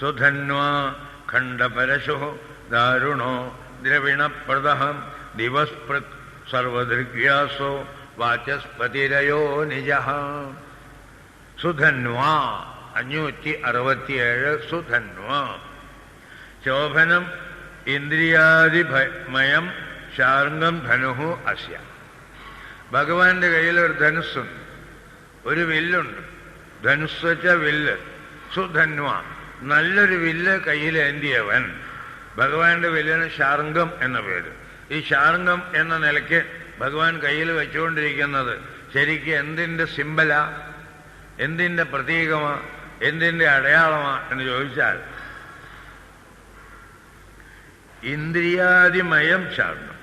സുധന്വാ ഖണ്ഡപരശു ദാരുണോ ദ്രവിണപ്രദ ദിവസ്പൃക് സർവദൃഗ്യാസോ വാചസ്പതിരയോ നിജ സുധന്വാ അഞ്ഞൂറ്റി അറുപത്തിയേഴ് സുധന്വാ ശോഭനം ഇന്ദ്രിയാദിമയം ശാർഗം ധനുഹു അസ്യ ഭഗവാന്റെ കയ്യിൽ ഒരു ധനുസ്സുണ്ട്. ഒരു വില്ലുണ്ട്. ധനുസ് വെച്ച വില്ല്. സുധന്വ. നല്ലൊരു വില്ല് കയ്യിലേന്തിയവൻ ഭഗവാന്റെ വില്ലിന് ശാർങ്കം എന്ന പേര്. ഈ ശാർങ്കം എന്ന നിലയ്ക്ക് ഭഗവാൻ കയ്യിൽ വെച്ചുകൊണ്ടിരിക്കുന്നത് ശരിക്കും എന്തിന്റെ സിമ്പലാ? എന്തിന്റെ പ്രതീകമാ? എന്തിന്റെ അടയാളമാ എന്ന് ചോദിച്ചാൽ ഇന്ദ്രിയാതിമയം ശാർഗം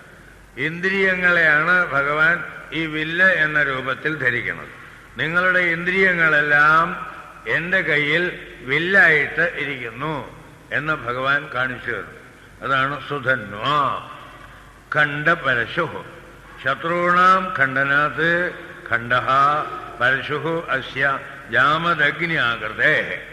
ഇന്ദ്രിയങ്ങളെയാണ് ഭഗവാൻ ഈ വില്ല് എന്ന രൂപത്തിൽ ധരിക്കുന്നത്. നിങ്ങളുടെ ഇന്ദ്രിയങ്ങളെല്ലാം എന്റെ കയ്യിൽ വില്ലായിട്ട് ഇരിക്കുന്നു എന്ന് ഭഗവാൻ കാണിച്ചു തരും അതാണ് സുധന്വ. ഖണ്ഡ പരശു. ശത്രുണാം ഖണ്ഡനാത്ത് ഖണ്ഡ പരശു അസ്യ ജാമദഗ്നിയാകൃതേ.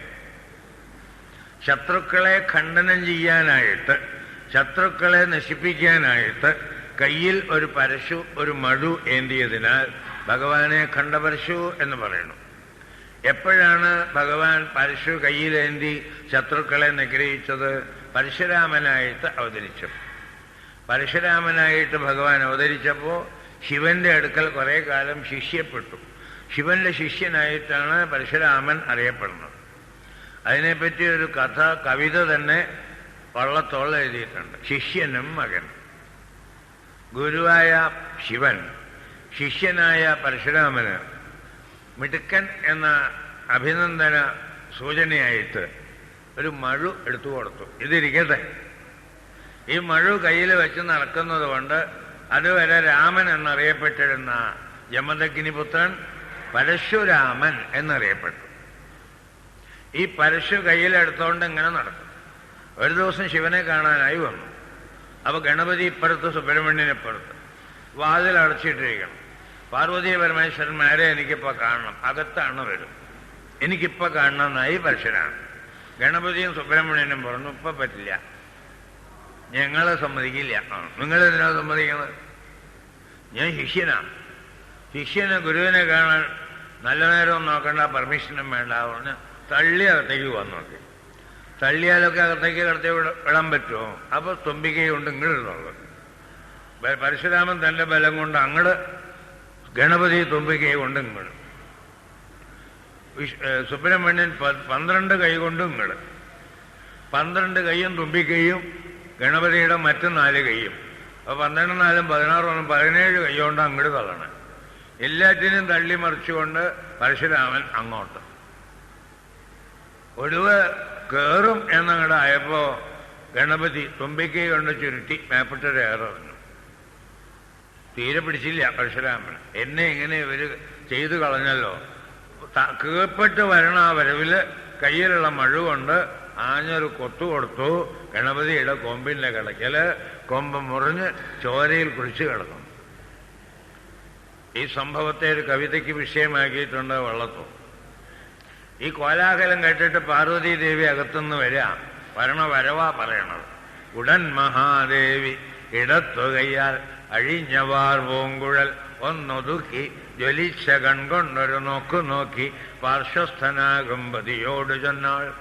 ശത്രുക്കളെ ഖണ്ഡനം ചെയ്യാനായിട്ട് ശത്രുക്കളെ നശിപ്പിക്കാനായിട്ട് കയ്യിൽ ഒരു പരശു ഒരു മഴു ഏന്തിയതിനാൽ ഭഗവാനെ ഖണ്ഡപരശു എന്ന് പറയുന്നു. എപ്പോഴാണ് ഭഗവാൻ പരശു കയ്യിലേന്തി ശത്രുക്കളെ നിഗ്രഹിച്ചത്? പരശുരാമനായിട്ട് അവതരിച്ചു. പരശുരാമനായിട്ട് ഭഗവാൻ അവതരിച്ചപ്പോൾ ശിവന്റെ അടുക്കൽ കുറെ കാലം ശിഷ്യപ്പെട്ടു. ശിവന്റെ ശിഷ്യനായിട്ടാണ് പരശുരാമൻ അറിയപ്പെടുന്നത്. അതിനെപ്പറ്റി ഒരു കഥ കവിത തന്നെ വള്ളത്തോളം എഴുതിയിട്ടുണ്ട്. ശിഷ്യനും മകൻ. ഗുരുവായ ശിവൻ ശിഷ്യനായ പരശുരാമന് മിടുക്കൻ എന്ന അഭിനന്ദന സൂചനയായിട്ട് ഒരു മഴു എടുത്തു കൊടുത്തു. ഇതിരിക്കട്ടെ. ഈ മഴു കയ്യിൽ വെച്ച് നടക്കുന്നത് കൊണ്ട് അതുവരെ രാമൻ എന്നറിയപ്പെട്ടിരുന്ന യമദഗ്നിപുത്രൻ പരശുരാമൻ എന്നറിയപ്പെട്ടു. ഈ പരശു കയ്യിലെടുത്തോണ്ട് ഇങ്ങനെ നടക്കും. ഒരു ദിവസം ശിവനെ കാണാനായി വന്നു. അപ്പൊ ഗണപതി ഇപ്പുറത്ത് സുബ്രഹ്മണ്യനിപ്പുറത്ത് വാതിൽ അടച്ചിട്ടിരിക്കണം പാർവതി പരമേശ്വരന്മാരെ എനിക്കിപ്പോ കാണണം? അകത്താണ് വരും എനിക്കിപ്പോ കാണണമെന്നായി പരശുരാണ് ഗണപതിയും സുബ്രഹ്മണ്യനും പറഞ്ഞു ഇപ്പൊ പറ്റില്ല. ഞങ്ങളെ സമ്മതിക്കില്ല. നിങ്ങൾ എന്തിനാ സമ്മതിക്കുന്നത്? ഞാൻ ശിഷ്യനാണ് ശിഷ്യനെ ഗുരുവിനെ കാണാൻ നല്ല നേരം നോക്കണ്ട പെർമിഷനും വേണ്ട പറഞ്ഞ് തള്ളി അകത്തേക്ക് വന്നു നോക്കി. തള്ളിയാലൊക്കെ അകത്തേക്ക് കടത്തി വിടാൻ പറ്റുമോ? അപ്പൊ തുമ്പിക്കൈകൊണ്ട് ഇങ്ങോട്ടുള്ളത് പരശുരാമൻ തന്റെ ബലം കൊണ്ട് അങ്ങട് ഗണപതി തുമ്പിക്കൈ കൊണ്ടും ഇങ്ങോട്ട്. സുബ്രഹ്മണ്യൻ പന്ത്രണ്ട് കൈ കൊണ്ടും ഇങ്ങോട്ട്. പന്ത്രണ്ട് കൈയും തുമ്പിക്കൈയും ഗണപതിയുടെ മറ്റു നാല് കൈയും. അപ്പൊ പന്ത്രണ്ട് നാലും പതിനാറും പതിനേഴ് കൈ കൊണ്ട് അങ്ങോട്ട് തള്ളണം. എല്ലാറ്റിനും തള്ളി മറിച്ചുകൊണ്ട് പരശുരാമൻ അങ്ങോട്ട്. ഒടുവ് കേറും എന്നങ്ങടായപ്പോ ഗണപതി തുമ്പിക്കൈ കൊണ്ട് ചുരുട്ടി മേപ്പിട്ടൊരു ഏററിഞ്ഞു തീരെ പിടിച്ചില്ല പരശുരാമൻ എന്നെ ഇങ്ങനെ ഇവർ ചെയ്തു കളഞ്ഞല്ലോ. കീഴ്പ്പെട്ട് വരണ ആ വരവിൽ കയ്യിലുള്ള മഴ കൊണ്ട് ആഞ്ഞൊരു കൊത്തു കൊടുത്തു. ഗണപതിയുടെ കൊമ്പിന്റെ കിടക്കൽ കൊമ്പ് മുറിഞ്ഞ് ചോരയിൽ കുഴിച്ചു കിടക്കും ഈ സംഭവത്തെ ഒരു കവിതയ്ക്ക് വിഷയമാക്കിയിട്ടുണ്ട് വള്ളത്തു ഈ കോലാഹലം കേട്ടിട്ട് പാർവതി ദേവി അകത്തുനിന്ന് വരിക വരണ വരവാ പറയണത്. ഉടൻ മഹാദേവി ഇടത്തുകയ്യാൽ അഴിഞ്ഞവാർ പൂങ്കുഴൽ ഒന്നൊതുക്കി ജ്വലിച്ച കൺകൊണ്ടൊരു നോക്കു നോക്കി പാർശ്വസ്ഥനാകും പതിയോട് ചെന്നാൾ.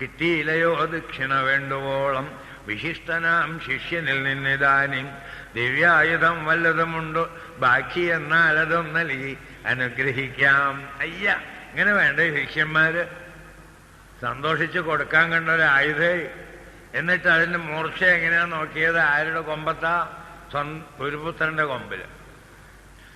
കിട്ടിയിലയോ ദക്ഷിണ വേണ്ടുവോളം വിശിഷ്ടനാം ശിഷ്യനിൽ നിന്നിതാനും. ദിവ്യായുധം വല്ലതുമുണ്ടോ? ബാക്കി എന്നാൽ അതും നൽകി അനുഗ്രഹിക്കാം. അയ്യ ഇങ്ങനെ വേണ്ട ശിഷ്യന്മാര്? സന്തോഷിച്ച് കൊടുക്കാൻ കണ്ട ആയുധേ എന്നിട്ട് അതിന്റെ മൂർച്ച എങ്ങനെയാ നോക്കിയത്? ആരുടെ കൊമ്പത്താ? ഗുരുപുത്രന്റെ കൊമ്പിൽ.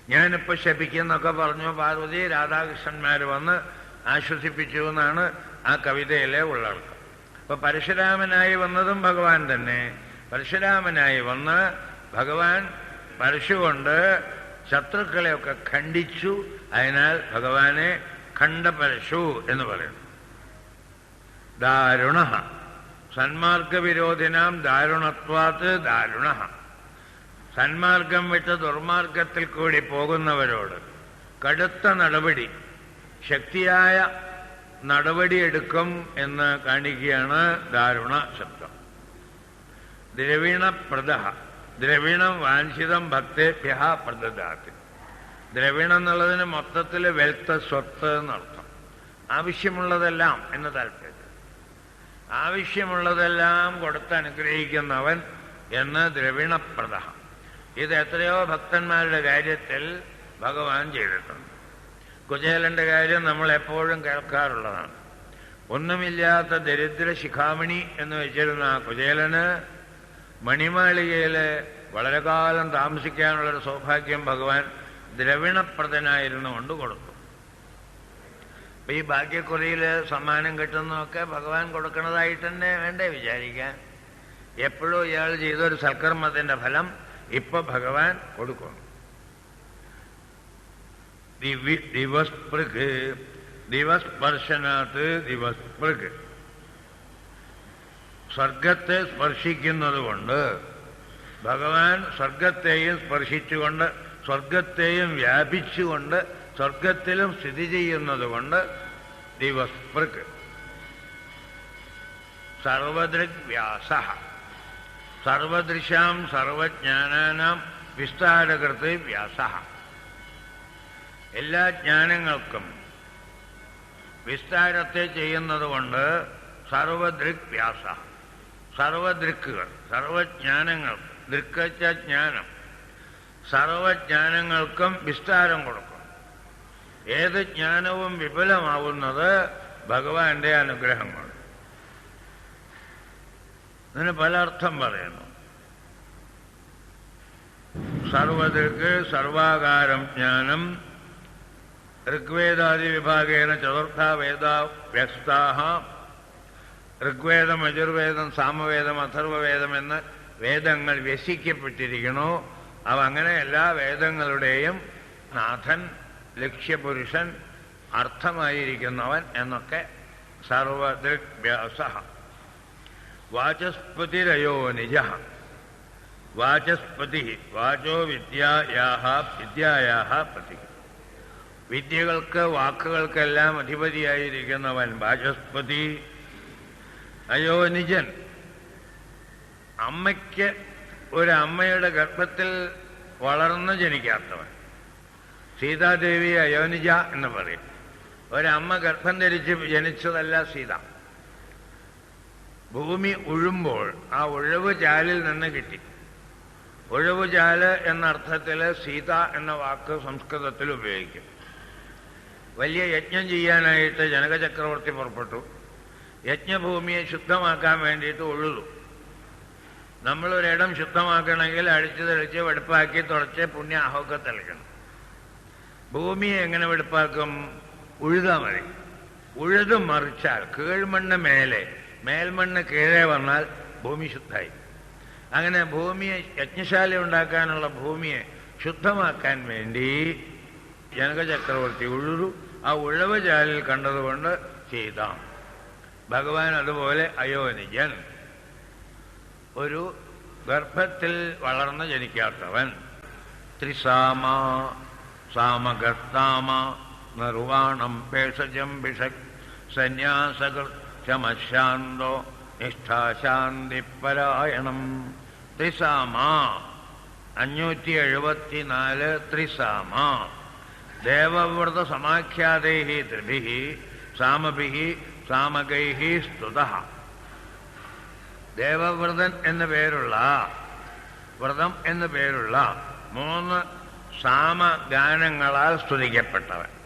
ഞാനിപ്പോ ശപിക്കുന്നൊക്കെ പറഞ്ഞു പാർവതി രാധാകൃഷ്ണന്മാർ വന്ന് ആശ്വസിപ്പിച്ചു എന്നാണ് ആ കവിതയിലെ ഉള്ളടക്കം. അപ്പൊ പരശുരാമനായി വന്നതും ഭഗവാൻ തന്നെ. പരശുരാമനായി വന്ന് ഭഗവാൻ പരശുകൊണ്ട് ശത്രുക്കളെയൊക്കെ ഖണ്ഡിച്ചു. അതിനാൽ ഭഗവാനെ ഖണ്ഡപരശു എന്ന് പറയുന്നു. ദാരുണ സന്മാർഗ വിരോധിനാം ദാരുണത്വാത്ത് ദാരുണ സന്മാർഗം വിട്ട് ദുർമാർഗത്തിൽ കൂടി പോകുന്നവരോട് കടുത്ത നടപടി ശക്തിയായ നടപടിയെടുക്കും എന്ന് കാണിക്കുകയാണ് ദാരുണ ശബ്ദം. ദ്രവിണപ്രദ ദ്രവീണം വാഞ്ചിതം ഭക്തേഭ്യ പ്രദാത്തി ദ്രവീണം എന്നുള്ളതിന് മൊത്തത്തിൽ വെൽത്ത് സ്വത്ത് എന്നർത്ഥം. ആവശ്യമുള്ളതെല്ലാം എന്ന് താല്പര്യം. ആവശ്യമുള്ളതെല്ലാം കൊടുത്ത് അനുഗ്രഹിക്കുന്നവൻ എന്ന് ദ്രവിണപ്രദ ഇത് എത്രയോ ഭക്തന്മാരുടെ കാര്യത്തിൽ ഭഗവാൻ ചെയ്തിട്ടുണ്ട്. കുചേലന്റെ കാര്യം നമ്മൾ എപ്പോഴും കേൾക്കാറുള്ളതാണ്. ഒന്നുമില്ലാത്ത ദരിദ്ര ശിഖാമണി എന്ന് വെച്ചിരുന്ന കുചേലന് മണിമാളികയിൽ വളരെ കാലം താമസിക്കാനുള്ളൊരു സൗഭാഗ്യം ഭഗവാൻ ദ്രവിണപ്രദനായിരുന്നു കൊണ്ട് കൊടുത്തു. അപ്പൊ ഈ ഭാഗ്യക്കുറിയിൽ സമ്മാനം കിട്ടുന്നതൊക്കെ ഭഗവാൻ കൊടുക്കുന്നതായിട്ട് തന്നെ വേണ്ടേ വിചാരിക്കാൻ. എപ്പോഴും ഇയാൾ ചെയ്തൊരു സൽക്കർമ്മത്തിന്റെ ഫലം ഇപ്പൊ ഭഗവാൻ കൊടുക്കുന്നു. ദിവി- ദിവസ്പൃഗ് ദിവസ്പർശനാത്ത് ദിവസ്പൃക് സ്വർഗത്തെ സ്പർശിക്കുന്നത് കൊണ്ട് ഭഗവാൻ സ്വർഗത്തെയും സ്പർശിച്ചുകൊണ്ട് സ്വർഗത്തെയും വ്യാപിച്ചുകൊണ്ട് സ്വർഗത്തിലും സ്ഥിതി ചെയ്യുന്നത് കൊണ്ട് ദിവസ്പൃക് സർവദൃഗ് വ്യാസ സർവദൃശാം സർവജ്ഞാനാനാം വിസ്താരകൃത്ത് വ്യാസ. എല്ലാ ജ്ഞാനങ്ങൾക്കും വിസ്താരത്തെ ചെയ്യുന്നതുകൊണ്ട് സർവദൃക് വ്യാസ. സർവദൃക്കുകൾ സർവജ്ഞാനങ്ങൾ ദൃക്കച്ച ജ്ഞാനം സർവജ്ഞാനങ്ങൾക്കും വിസ്താരം കൊടുക്കും. ഏത് ജ്ഞാനവും വിപുലമാവുന്നത് ഭഗവാന്റെ അനുഗ്രഹം കൊണ്ട് ഇതിന് പല അർത്ഥം പറയുന്നു സർവതൃക്ക് സർവാകാരം ജ്ഞാനം ഋഗ്വേദാദി വിഭാഗേന ചതുർത്ഥ വേദ വ്യസ്താഹ. ഋഗ്വേദം യജുർവേദം സാമവേദം അഥർവവേദം എന്ന് വേദങ്ങൾ വ്യസിക്കപ്പെട്ടിരിക്കണോ അവ അങ്ങനെ എല്ലാ വേദങ്ങളുടെയും നാഥൻ ലക്ഷ്യപുരുഷൻ അർത്ഥമായിരിക്കുന്നവൻ എന്നൊക്കെ സർവദൃഗ്വ്യാസ വാചസ്പതിരയോ നിജ വാചസ്പതി വാചോ വിദ്യയാഹ വിദ്യയാഹ പതി വിദ്യകൾക്ക് വാക്കുകൾക്കെല്ലാം അധിപതിയായിരിക്കുന്നവൻ വാചസ്പതി അയോനിജൻ. അമ്മയ്ക്ക് ഒരമ്മയുടെ ഗർഭത്തിൽ വളർന്നു ജനിക്കാത്തവൻ. സീതാദേവി അയോനിജ എന്ന് പറയും. ഒരമ്മ ഗർഭം ധരിച്ച് ജനിച്ചതല്ല സീത. ഭൂമി ഉഴുമ്പോൾ ആ ഉഴവ് ചാലിൽ നിന്ന് കിട്ടി. ഉഴവ് ചാൽ എന്ന അർത്ഥത്തിൽ സീത എന്ന വാക്ക് സംസ്കൃതത്തിൽ ഉപയോഗിക്കും. വലിയ യജ്ഞം ചെയ്യാനായിട്ട് ജനകചക്രവർത്തി പുറപ്പെട്ടു. യജ്ഞഭൂമിയെ ശുദ്ധമാക്കാൻ വേണ്ടിയിട്ട് ഉഴുതു. നമ്മളൊരിടം ശുദ്ധമാക്കണമെങ്കിൽ അടിച്ചു തെളിച്ച് വെടുപ്പാക്കി തുടച്ച് പുണ്യാഹമൊക്കെ തെളിക്കണം. ഭൂമിയെ എങ്ങനെ വെടുപ്പാക്കും? ഉഴുതാ മതി. ഉഴുത് മറിച്ചാൽ കീഴ്മണ്ണ് മേലെ മേൽമണ്ണ് കീഴേ വന്നാൽ ഭൂമി ശുദ്ധായി അങ്ങനെ ഭൂമിയെ യജ്ഞശാല ഉണ്ടാക്കാനുള്ള ഭൂമിയെ ശുദ്ധമാക്കാൻ വേണ്ടി ജനകചക്രവർത്തി ഉഴുതു ആ ഉഴവ് ചാലിൽ കണ്ടതുകൊണ്ട് ചെയ്താം. ഭഗവാൻ അതുപോലെ അയോനിജൻ ഒരു ഗർഭത്തിൽ വളർന്ന് ജനിക്കാത്തവൻ. ത്രിസാമ സാമഗർത്താമ നിർവാണം ഭേഷജം ഭിഷക് സന്യാസകൃ ശമശാന്തോ നിഷ്ഠാശാന്തിപരായണം ത്രിസാമ. അഞ്ഞൂറ്റി എഴുപത്തിനാല് ത്രിസാമ. ദേവവ്രത സമാഖ്യാതൈ ത്രിഭി സാമഭി സാമകൈ സ്തുത. ദേവവ്രതൻ എന്ന പേരുള്ള വ്രതം എന്ന പേരുള്ള മൂന്ന് സാമഗാനങ്ങളാൽ സ്തുതിക്കപ്പെട്ടവൻ.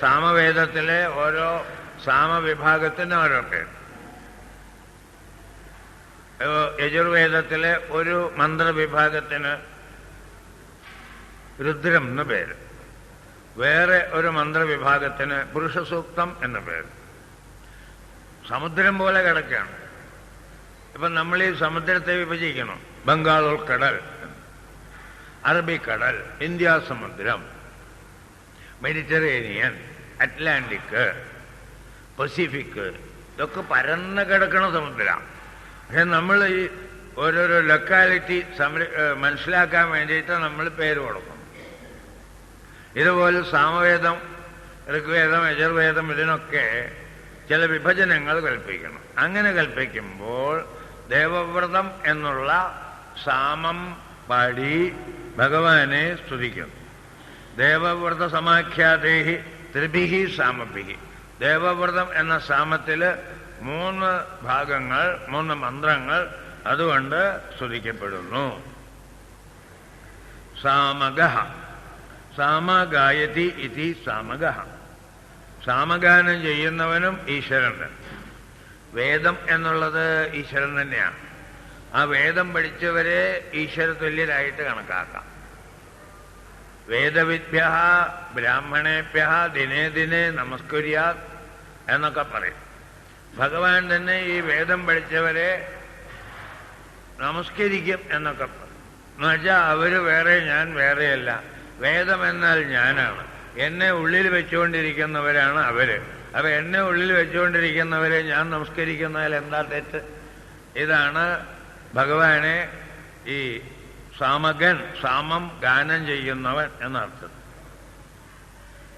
സാമവേദത്തിലെ ഓരോ സാമവിഭാഗത്തിന് ഓരോ പേര് യജുർവേദത്തിലെ ഒരു മന്ത്രവിഭാഗത്തിന് രുദ്രം എന്ന പേര്. വേറെ ഒരു മന്ത്രവിഭാഗത്തിന് പുരുഷസൂക്തം എന്ന പേര്. സമുദ്രം പോലെ കിടക്കുകയാണ്. ഇപ്പം നമ്മൾ ഈ സമുദ്രത്തെ വിഭജിക്കണം. ബംഗാൾ ഉൾക്കടൽ അറബിക്കടൽ ഇന്ത്യ സമുദ്രം. മെഡിറ്ററേനിയൻ അറ്റ്ലാന്റിക് പസഫിക് ഇതൊക്കെ പരന്ന് കിടക്കുന്ന സമുദ്രമാണ് പക്ഷെ നമ്മൾ ഈ ഓരോരോ ലൊക്കാലിറ്റി സംര മനസ്സിലാക്കാൻ വേണ്ടിയിട്ട് നമ്മൾ പേര് കൊടുക്കും ഇതുപോലെ സാമവേദം ഋഗ്വേദം യജുർവേദം ഇതിനൊക്കെ ചില വിഭജനങ്ങൾ കൽപ്പിക്കണം. അങ്ങനെ കൽപ്പിക്കുമ്പോൾ ദേവവ്രതം എന്നുള്ള സാമം പാടി ഭഗവാനെ സ്തുതിക്കുന്നു. ദേവവ്രത സമാഖ്യാതേഹി ത്രിഭിഹി സാമഭിഹി. ദേവവ്രതം എന്ന സാമത്തിൽ മൂന്ന് ഭാഗങ്ങൾ മൂന്ന് മന്ത്രങ്ങൾ അതുകൊണ്ട് സ്തുതിക്കപ്പെടുന്നു. സാമഗ സാമഗായതി ഇതി സാമഗ സാമഗാനം ചെയ്യുന്നവനും ഈശ്വരൻ വേദം എന്നുള്ളത് ഈശ്വരൻ തന്നെയാണ്. ആ വേദം പഠിച്ചവരെ ഈശ്വര തുല്യരായിട്ട് കണക്കാക്കാം. വേദവിദ്യ ബ്രാഹ്മണേഭ്യ ദിനേ ദിനേ നമസ്കുര്യാ എന്നൊക്കെ പറയും. ഭഗവാൻ തന്നെ ഈ വേദം പഠിച്ചവരെ നമസ്കരിക്കും എന്നൊക്കെ പറയും. എന്നുവെച്ചാൽ അവർ വേറെ ഞാൻ വേറെയല്ല. വേദം എന്നാൽ ഞാനാണ്. എന്നെ ഉള്ളിൽ വെച്ചുകൊണ്ടിരിക്കുന്നവരാണ് അവർ. അപ്പൊ എന്നെ ഉള്ളിൽ വെച്ചുകൊണ്ടിരിക്കുന്നവരെ ഞാൻ നമസ്കരിക്കുന്നതിൽ എന്താ തെറ്റ്? ഇതാണ് ഭഗവാനെ ഈ സാമകൻ സാമം ഗാനം ചെയ്യുന്നവൻ എന്നർത്ഥം.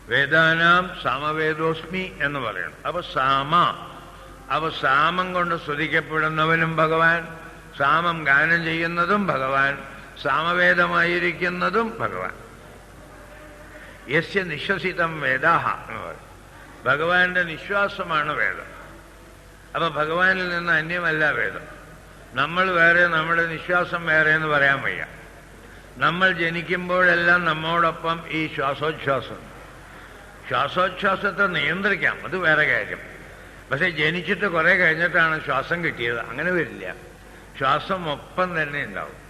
വേദാനാം സാമവേദോസ്മി എന്ന് പറയണം. അപ്പൊ സാമ അപ്പൊ സാമം കൊണ്ട് സ്തുതിക്കപ്പെടുന്നവനും ഭഗവാൻ സാമം ഗാനം ചെയ്യുന്നതും ഭഗവാൻ സാമവേദമായിരിക്കുന്നതും ഭഗവാൻ. യസ്യ നിശ്വസിതം വേദാഹ എന്ന് പറയും. ഭഗവാന്റെ നിശ്വാസമാണ് വേദം. അപ്പൊ ഭഗവാനിൽ നിന്ന് അന്യമല്ല വേദം. നമ്മൾ വേറെ നമ്മുടെ നിശ്വാസം വേറെ എന്ന് പറയാൻ വയ്യ. നമ്മൾ ജനിക്കുമ്പോഴെല്ലാം നമ്മോടൊപ്പം ഈ ശ്വാസോച്ഛ്വാസം. ശ്വാസോച്ഛ്വാസത്തെ നിയന്ത്രിക്കാം അത് വേറെ കാര്യം. പക്ഷെ ജനിച്ചിട്ട് കുറെ കഴിഞ്ഞിട്ടാണ് ശ്വാസം കിട്ടിയത് അങ്ങനെ വരില്ല. ശ്വാസം ഒപ്പം തന്നെ ഉണ്ടാവും.